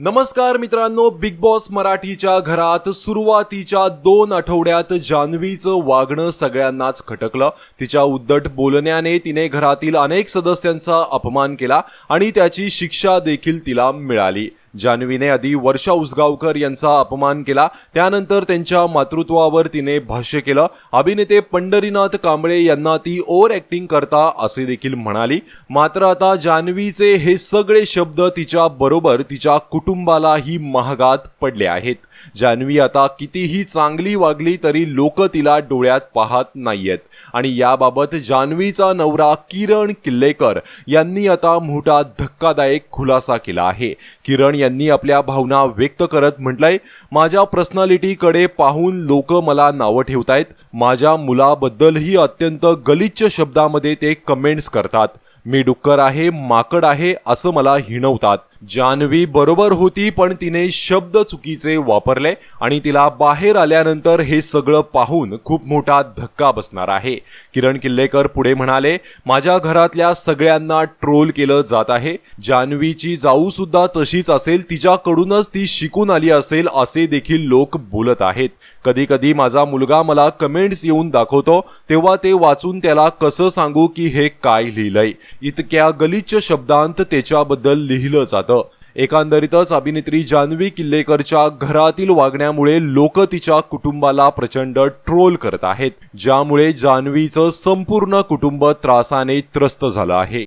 नमस्कार मित्रांनो big boss मराठीच्या घरात सुरुवातीच्या दोन आठवड्यात जान्हवीचं वागणं सगळ्यांनाच खटकलं. तिच्या उद्धट बोलण्याने तिने घरातील अनेक सदस्यांचा अपमान केला आणि त्याची शिक्षा देखील तिला मिळाली. जान्हवीने आधी वर्षा उसगावकर यांचा अपमान केला. त्यानंतर त्यांच्या मातृत्वावर तिने भाष्य केलं. अभिनेते पंढरीनाथ कांबळे यांना ती ओव्हर ॲक्टिंग करता असे देखील म्हणाली. मात्र आता जान्हवीचे हे सगळे शब्द तिच्या बरोबर तिच्या कुटुंबालाही महागात पडले आहेत. जान्हवी आता कितीही चांगली वागली तरी लोक तिला डोळ्यात पाहत नाहीयेत. आणि याबाबत जान्हवीचा नवरा किरण किल्लेकर यांनी आता मोठा धक्कादायक खुलासा केला आहे. किरण यांनी आपल्या भावना व्यक्त करत म्हटलंय माझ्या पर्सनॅलिटीकडे पाहून लोक मला नावं ठेवतायत. माझ्या मुलाबद्दलही अत्यंत गलिच्छ शब्दामध्ये ते कमेंट्स करतात. मी डुक्कर आहे माकड आहे असं मला हिणवतात. जान्हवी बरोबर होती पण तिने शब्द चुकीचे वापरले आणि तिला बाहेर आल्यानंतर हे सगळं पाहून खूप मोठा धक्का बसणार आहे. किरण किल्लेकर पुढे म्हणाले माझ्या घरातल्या सगळ्यांना ट्रोल केलं जात आहे. जान्हवीची जाऊ सुद्धा तशीच असेल तिच्याकडूनच ती शिकून आली असेल असे देखील लोक बोलत आहेत. कधी कधी माझा मुलगा मला कमेंट्स येऊन दाखवतो तेव्हा ते वाचून त्याला कसं सांगू की हे काय लिहिलंय. इतक्या गलिच्छ शब्दांत त्याच्याबद्दल लिहिलं जातं. एकंदरीतच अभिनेत्री जान्हवी किल्लेकरच्या घरातील वागण्यामुळे लोक तिच्या कुटुंबाला प्रचंड ट्रोल करत आहेत ज्यामुळे जान्हवीचं संपूर्ण कुटुंब त्रासाने त्रस्त झालं आहे.